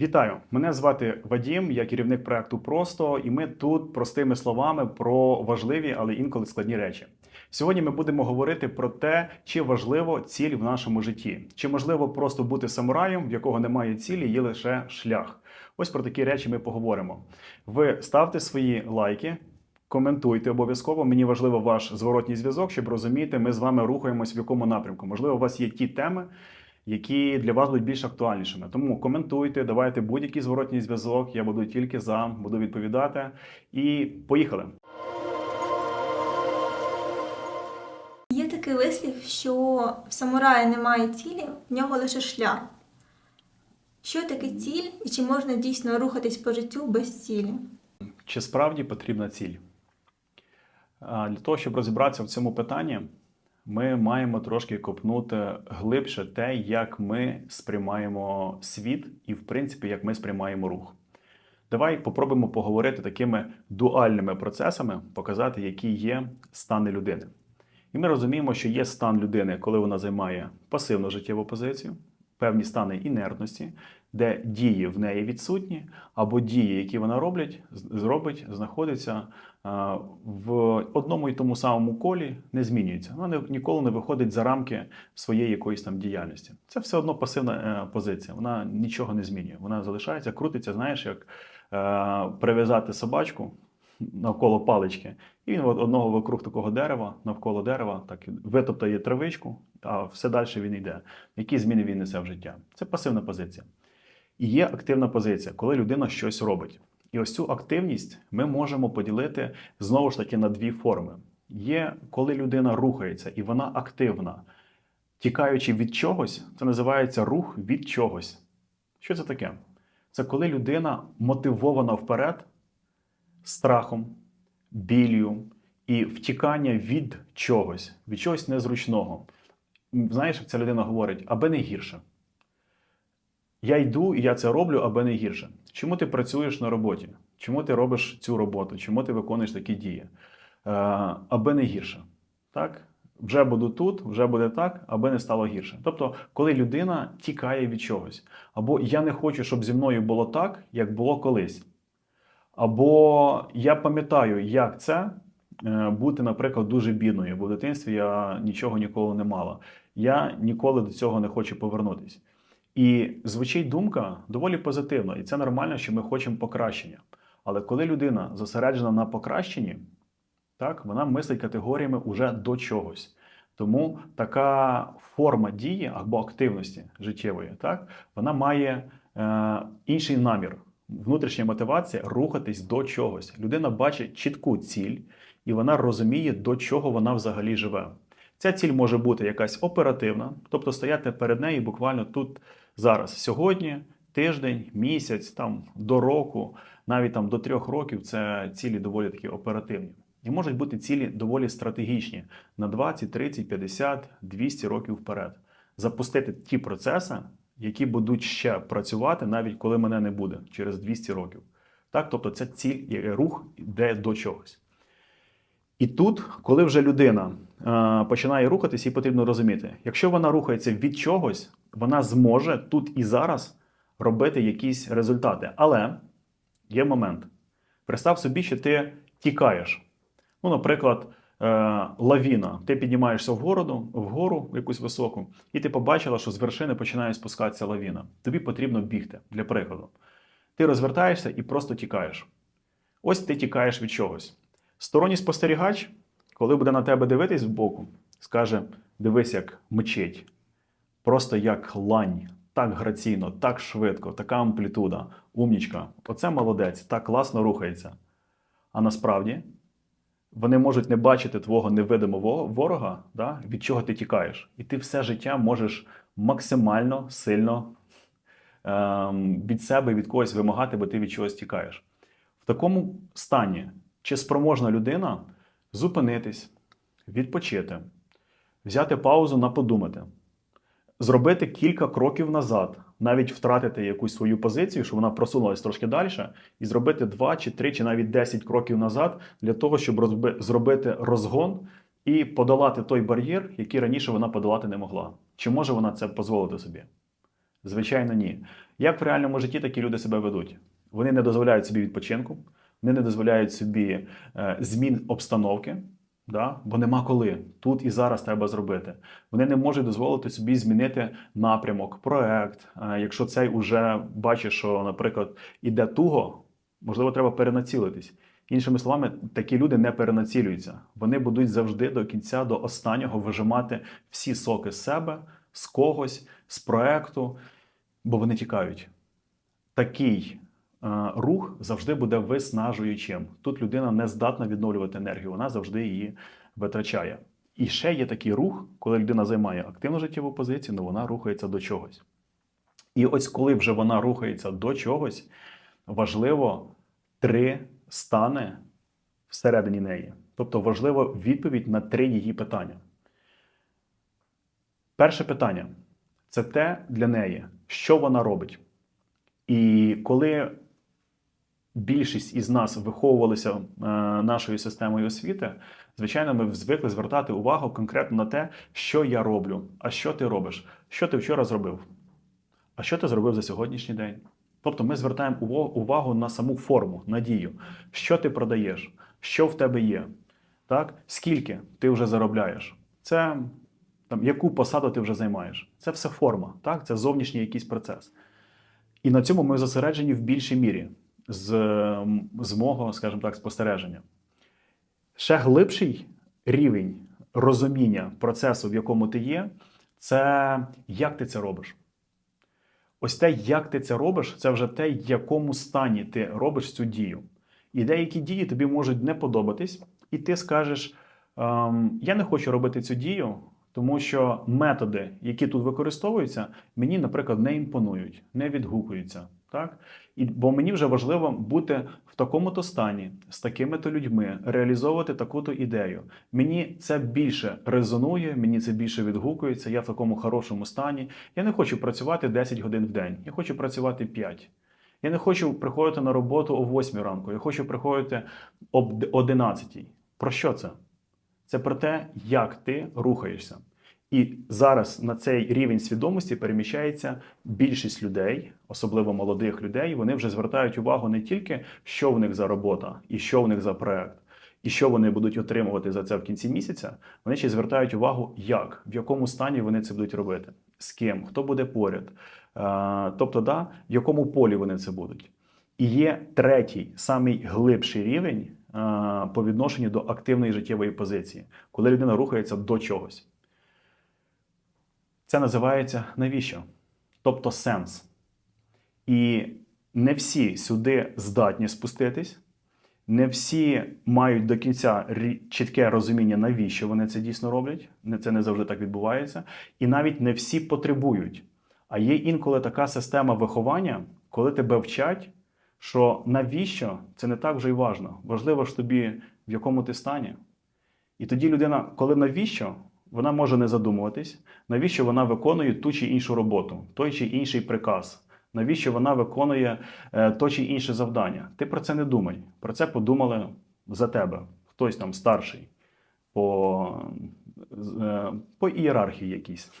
Вітаю! Мене звати Вадім, я керівник проекту Просто, і ми тут простими словами про важливі, але інколи складні речі. Сьогодні ми будемо говорити про те, чи важливо ціль в нашому житті, чи можливо просто бути самураєм, в якого немає цілі, є лише шлях. Ось про такі речі ми поговоримо. Ви ставте свої лайки. Коментуйте обов'язково. Мені важливо ваш зворотній зв'язок, щоб розуміти, ми з вами рухаємось в якому напрямку. Можливо, у вас є ті теми, які для вас будуть більш актуальнішими. Тому коментуйте, давайте будь-який зворотній зв'язок. Я буду тільки за, буду відповідати. І поїхали. Є такий вислів, що в самурая немає цілі, в нього лише шлях. Що таке ціль і чи можна дійсно рухатись по життю без цілі? Чи справді потрібна ціль? Для того, щоб розібратися в цьому питанні, ми маємо трошки копнути глибше те, як ми сприймаємо світ і, в принципі, як ми сприймаємо рух. Давай попробуємо поговорити такими дуальними процесами, показати, які є стани людини. І ми розуміємо, що є стан людини, коли вона займає пасивну життєву позицію, певні стани інертності, де дії в неї відсутні, або дії, які вона роблять, зробить, знаходяться в одному і тому самому колі, не змінюється. Вона ніколи не виходить за рамки своєї якоїсь там діяльності. Це все одно пасивна е, позиція. Вона нічого не змінює. Вона залишається, крутиться, знаєш, як е, прив'язати собачку навколо палички, і він от одного вокруг такого дерева, навколо дерева, так витоптає травичку, а все далі він йде. Які зміни він несе в життя? Це пасивна позиція. І є активна позиція, коли людина щось робить. І ось цю активність ми можемо поділити знову ж таки на дві форми. Є коли людина рухається і вона активна, тікаючи від чогось, це називається рух від чогось. Що це таке? Це коли людина мотивована вперед страхом, біллю і втікання від чогось, від чогось незручного. Знаєш, як ця людина говорить, аби не гірше. Я йду і я це роблю, аби не гірше. Чому ти працюєш на роботі? Чому ти робиш цю роботу? Чому ти виконуєш такі дії? Е, аби не гірше. Так? Вже буду тут, вже буде так, аби не стало гірше. Тобто, коли людина тікає від чогось, або я не хочу, щоб зі мною було так, як було колись. Або я пам'ятаю, як це е, бути, наприклад, дуже бідною, бо в дитинстві я нічого ніколи не мала. Я ніколи до цього не хочу повернутися. І звучить думка доволі позитивно, і це нормально, що ми хочемо покращення. Але коли людина зосереджена на покращенні, так, вона мислить категоріями уже до чогось. Тому така форма дії або активності життєвої, так, вона має е, інший намір. Внутрішня мотивація рухатись до чогось. Людина бачить чітку ціль, і вона розуміє, до чого вона взагалі живе. Ця ціль може бути якась оперативна, тобто стояти перед нею буквально тут зараз, сьогодні, тиждень, місяць, там до року, навіть там до трьох років це цілі доволі такі оперативні. І можуть бути цілі доволі стратегічні на 20, 30, 50, 200 років вперед. Запустити ті процеси, які будуть ще працювати, навіть коли мене не буде через 200 років. Так, тобто це ціль, є рух йде до чогось. І тут, коли вже людина е, починає рухатись, їй потрібно розуміти, якщо вона рухається від чогось, вона зможе тут і зараз робити якісь результати. Але є момент. Представ собі, що ти тікаєш. Ну, наприклад, лавіна. Ти піднімаєшся вгору, вгору якусь високу, і ти побачила, що з вершини починає спускатися лавіна. Тобі потрібно бігти, для прикладу. Ти розвертаєшся і просто тікаєш. Ось ти тікаєш від чогось. Сторонній спостерігач, коли буде на тебе дивитись збоку, скаже: дивись, як мчить. Просто як лань, так граційно, так швидко, така амплітуда, умнічка. Оце молодець, так класно рухається. А насправді вони можуть не бачити твого невидимого ворога, да, від чого ти тікаєш. І ти все життя можеш максимально сильно ем, від себе, від когось вимагати, бо ти від чогось тікаєш. В такому стані чи спроможна людина зупинитись, відпочити, взяти паузу на подумати, зробити кілька кроків назад, навіть втратити якусь свою позицію, щоб вона просунулася трошки далі, і зробити 2 чи 3, чи навіть 10 кроків назад для того, щоб зробити розгон і подолати той бар'єр, який раніше вона подолати не могла. Чи може вона це дозволити собі? Звичайно, ні. Як в реальному житті такі люди себе ведуть? Вони не дозволяють собі відпочинку, вони не дозволяють собі е, змін обстановки, да? бо нема коли. Тут і зараз треба зробити. Вони не можуть дозволити собі змінити напрямок, проект. Якщо цей уже бачиш, що, наприклад, іде туго, можливо, треба перенацілитись. Іншими словами, такі люди не перенацілюються. Вони будуть завжди до кінця, до останнього вижимати всі соки з себе, з когось, з проекту, бо вони тікають. Такий рух завжди буде виснажуючим. Тут людина не здатна відновлювати енергію, вона завжди її витрачає. І ще є такий рух, коли людина займає активну життєву позицію, але вона рухається до чогось. І ось коли вже вона рухається до чогось, важливо три стани всередині неї. Тобто важлива відповідь на три її питання. Перше питання це те для неї, що вона робить. І коли більшість із нас виховувалися е, нашою системою освіти, звичайно, ми звикли звертати увагу конкретно на те, що я роблю, а що ти робиш, що ти вчора зробив, а що ти зробив за сьогоднішній день. Тобто ми звертаємо увагу на саму форму, на дію, що ти продаєш, що в тебе є, так? скільки ти вже заробляєш. Це там, яку посаду ти вже займаєш. Це все форма, так? це зовнішній якийсь процес. І на цьому ми зосереджені в більшій мірі з, з мого, скажімо так, спостереження. Ще глибший рівень розуміння процесу, в якому ти є, це як ти це робиш. Ось те, як ти це робиш, це вже те, в якому стані ти робиш цю дію. І деякі дії тобі можуть не подобатись, і ти скажеш: ем, я не хочу робити цю дію, тому що методи, які тут використовуються, мені, наприклад, не імпонують, не відгукуються. Так? І, бо мені вже важливо бути в такому-то стані, з такими-то людьми, реалізовувати таку-то ідею. Мені це більше резонує, мені це більше відгукується, я в такому хорошому стані. Я не хочу працювати 10 годин в день, я хочу працювати 5. Я не хочу приходити на роботу о 8 ранку, я хочу приходити об 11. Про що це? Це про те, як ти рухаєшся. І зараз на цей рівень свідомості переміщається більшість людей, особливо молодих людей. Вони вже звертають увагу не тільки, що в них за робота і що в них за проект, і що вони будуть отримувати за це в кінці місяця. Вони ще звертають увагу, як, в якому стані вони це будуть робити, з ким, хто буде поряд. Е, Тобто, да, в якому полі вони це будуть. І є третій, самий глибший рівень е, по відношенню до активної життєвої позиції, коли людина рухається до чогось. Це називається навіщо? Тобто сенс. І не всі сюди здатні спуститись, не всі мають до кінця чітке розуміння, навіщо вони це дійсно роблять. Це не завжди так відбувається. І навіть не всі потребують. А є інколи така система виховання, коли тебе вчать, що навіщо це не так вже й важно. Важливо ж тобі, в якому ти стані. І тоді людина, коли навіщо, вона може не задумуватись, навіщо вона виконує ту чи іншу роботу, той чи інший приказ, навіщо вона виконує е, то чи інше завдання. Ти про це не думай. Про це подумали за тебе. Хтось там старший по, е, по ієрархії якійсь.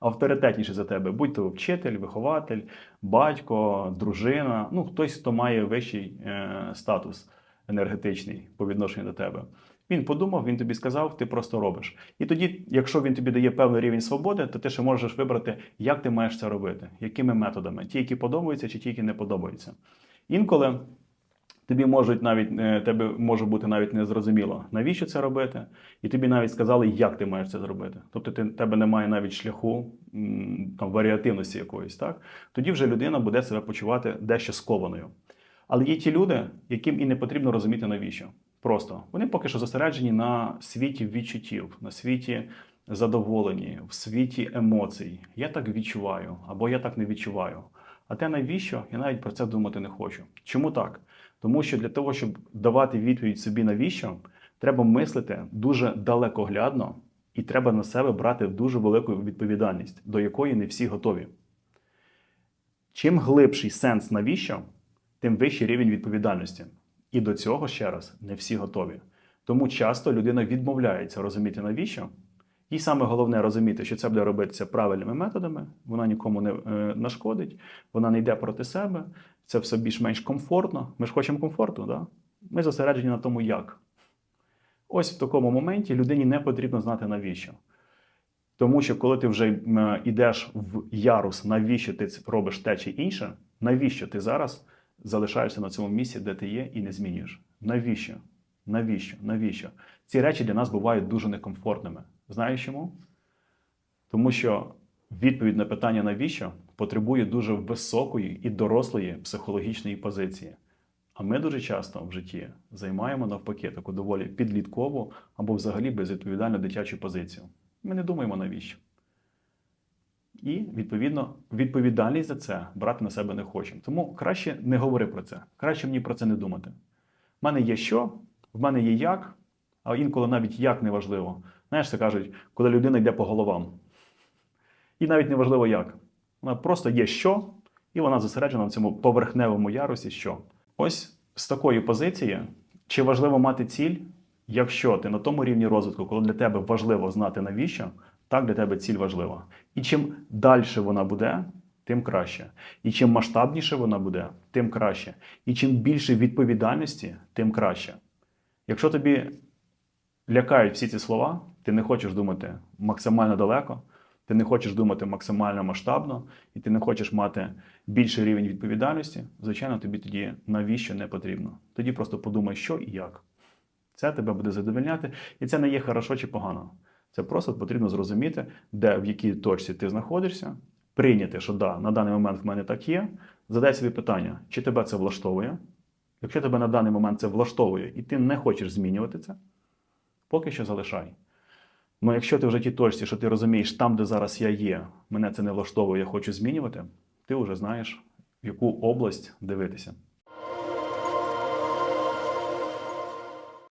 Авторитетніший за тебе, будь то вчитель, вихователь, батько, дружина, ну хтось, хто має вищий е, статус енергетичний по відношенню до тебе. Він подумав, він тобі сказав, ти просто робиш. І тоді, якщо він тобі дає певний рівень свободи, то ти ще можеш вибрати, як ти маєш це робити, якими методами, ті, які подобаються, чи ті, які не подобаються. Інколи тобі можуть навіть е, тебе може бути навіть незрозуміло, навіщо це робити, і тобі навіть сказали, як ти маєш це зробити. Тобто ти тебе немає навіть шляху там варіативності якоїсь, так тоді вже людина буде себе почувати дещо скованою. Але є ті люди, яким і не потрібно розуміти навіщо. Просто вони поки що зосереджені на світі відчуттів, на світі задоволені, в світі емоцій. Я так відчуваю, або я так не відчуваю. А те навіщо, я навіть про це думати не хочу. Чому так? Тому що для того, щоб давати відповідь собі навіщо, треба мислити дуже далекоглядно і треба на себе брати дуже велику відповідальність, до якої не всі готові. Чим глибший сенс навіщо, тим вищий рівень відповідальності. І до цього ще раз не всі готові. Тому часто людина відмовляється розуміти навіщо І саме головне розуміти, що це буде робитися правильними методами, вона нікому не е, нашкодить, вона не йде проти себе, це все більш-менш комфортно. Ми ж хочемо комфорту, да? ми зосереджені на тому, як. Ось в такому моменті людині не потрібно знати навіщо. Тому що коли ти вже йдеш в ярус, навіщо ти робиш те чи інше, навіщо ти зараз залишаєшся на цьому місці, де ти є, і не змінюєш? Навіщо? Навіщо? Навіщо? Ці речі для нас бувають дуже некомфортними. Знаєш чому? Тому що відповідь на питання навіщо потребує дуже високої і дорослої психологічної позиції. А ми дуже часто в житті займаємо навпаки таку доволі підліткову або взагалі безвідповідальну дитячу позицію. Ми не думаємо навіщо. І, відповідно, відповідальність за це брати на себе не хочемо. Тому краще не говори про це. Краще мені про це не думати. В мене є що, в мене є як, а інколи навіть як не важливо. Знаєш, це кажуть, коли людина йде по головам. І навіть не важливо як. Вона просто є що, і вона зосереджена в цьому поверхневому ярусі, що. Ось з такої позиції, чи важливо мати ціль, якщо ти на тому рівні розвитку, коли для тебе важливо знати навіщо, так для тебе ціль важлива. І чим далі вона буде, тим краще. І чим масштабніше вона буде, тим краще. І чим більше відповідальності, тим краще. Якщо тобі лякають всі ці слова, ти не хочеш думати максимально далеко, ти не хочеш думати максимально масштабно, і ти не хочеш мати більший рівень відповідальності, звичайно, тобі тоді навіщо не потрібно. Тоді просто подумай, що і як. Це тебе буде задовольняти, і це не є хорошо чи погано. Це просто потрібно зрозуміти, де в якій точці ти знаходишся, прийняти, що да, на даний момент в мене так є. Задай собі питання, чи тебе це влаштовує. Якщо тебе на даний момент це влаштовує, і ти не хочеш змінювати це, поки що залишай. Ну, якщо ти вже в тій точці, що ти розумієш, там, де зараз я є, мене це не влаштовує, я хочу змінювати, ти вже знаєш, в яку область дивитися.